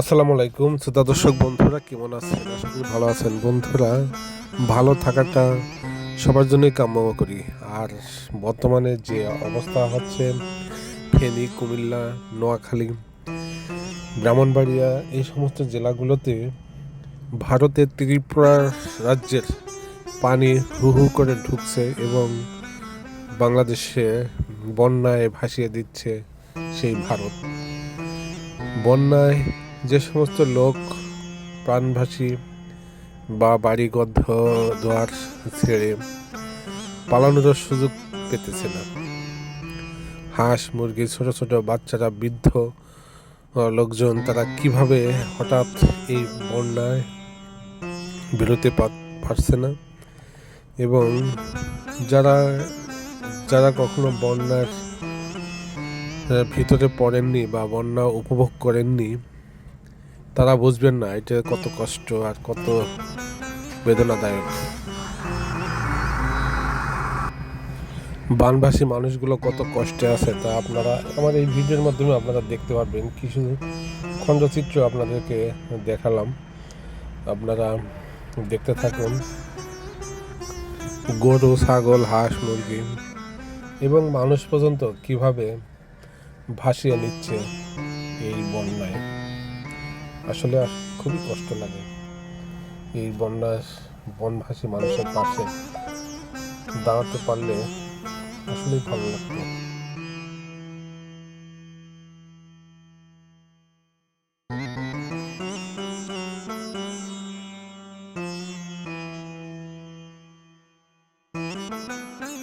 আসসালামু আলাইকুম, শ্রোতা দর্শক, বন্ধুরা, কেমন আছেন? আশা করি ভালো আছেন। বন্ধুরা, ভালো থাকাটা সবার জন্যই কাম্য করি। আর বর্তমানে যে অবস্থা হচ্ছে, ফেনী, কুমিল্লা, নোয়াখালী, ব্রাহ্মণবাড়িয়া, এই সমস্ত জেলাগুলোতে ভারতের ত্রিপুরা রাজ্যের পানি হু হু করে ঢুকছে এবং বাংলাদেশে বন্যায় ভাসিয়ে দিচ্ছে সেই ভারত। বন্যায় যে সমস্ত লোক প্রাণভাসী বা বাড়িঘর দোয়ার ছেড়ে পালানোর সুযোগ পেতেছে না। হাঁস, মুরগি, ছোট ছোট বাচ্চারা, বৃদ্ধ লোকজন, তারা কীভাবে হঠাৎ এই বন্যায় বেরোতে পারছে না? এবং যারা যারা কখনো বন্যার ভিতরে পড়েননি বা বন্যা উপভোগ করেননি তারা বুঝবেন না এটা কত কষ্ট আর কত বেদনাদায়ক। বানভাসী মানুষগুলো কত কষ্টে আছে তা আপনারা আমার এই ভিডিওর মাধ্যমে আপনারা দেখতে পারবেন। কিছু খণ্ডচিত্র আপনাদেরকে দেখালাম। আপনারা দেখতে থাকুন। গরু ছাগল হাঁস মুরগি এবং মানুষ পর্যন্ত কীভাবে ভাসিয়ে নিচ্ছে এই বন্যায়। আসলে খুবই কষ্ট লাগে এই বন্যা বনভাসী মানুষের পাশে দাঁড়াতে পারলে আসলেই ভালো লাগতো Thank you.